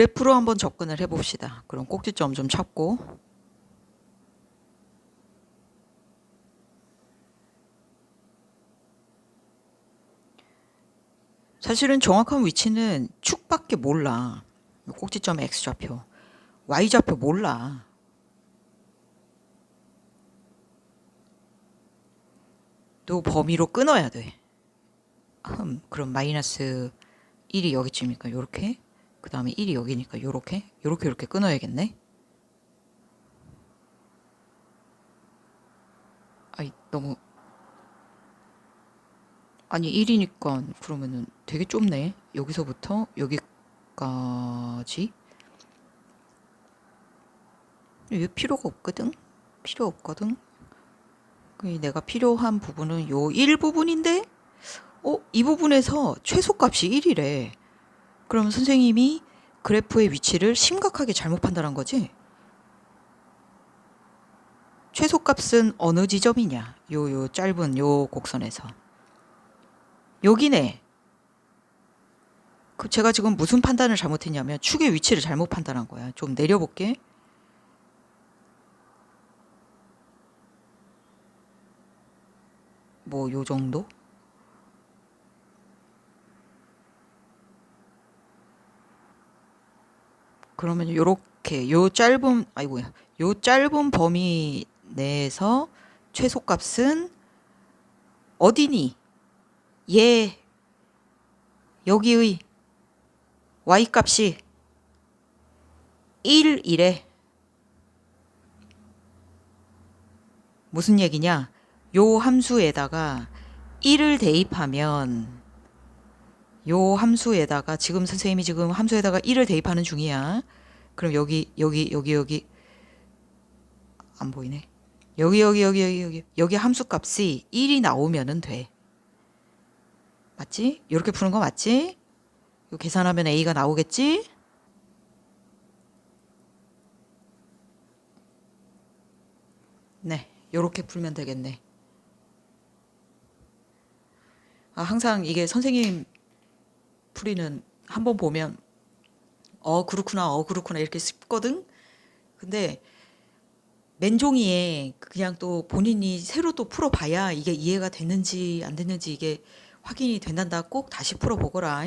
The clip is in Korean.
그래프로 한번 접근을 해봅시다. 그럼 꼭지점 좀 찾고 사실은 정확한 위치는 축밖에 몰라. 꼭지점 x 좌표, y 좌표 몰라. 또 범위로 끊어야 돼. 흠, 그럼 마이너스 1이 여기쯤이니까 요렇게 그 다음에 1이 여기니까 요렇게? 요렇게 요렇게 끊어야겠네? 아이 너무. 아니 1이니까 그러면은 되게 좁네. 여기서부터 여기까지? 이게 필요가 없거든? 필요 없거든? 그 내가 필요한 부분은 요 1부분인데? 어? 이 부분에서 최소값이 1이래. 그럼 선생님이 그래프의 위치를 심각하게 잘못 판단한 거지? 최소값은 어느 지점이냐? 요, 요 짧은 요 곡선에서. 여기네. 그 제가 지금 무슨 판단을 잘못했냐면 축의 위치를 잘못 판단한 거야. 좀 내려볼게. 뭐 요 정도? 그러면 요렇게 요 짧은 아이고야 요 짧은 범위 내에서 최소값은 어디니? 얘 여기의 y 값이 1 이래. 무슨 얘기냐? 요 함수에다가 1을 대입하면 요 함수에다가 지금 선생님이 지금 함수에다가 1을 대입하는 중이야. 그럼 여기 여기 여기 여기 안 보이네. 여기 여기 여기 여기 여기 여기 함수 값이 1이 나오면은 돼. 맞지? 이렇게 푸는 거 맞지? 이거 계산하면 a가 나오겠지? 네, 요렇게 풀면 되겠네. 아, 항상 이게 선생님 풀이는 한 번 보면 어 그렇구나 어 그렇구나 이렇게 싶거든? 근데 맨 종이에 그냥 또 본인이 새로 또 풀어봐야 이게 이해가 됐는지 안 됐는지 이게 확인이 된단다. 꼭 다시 풀어보거라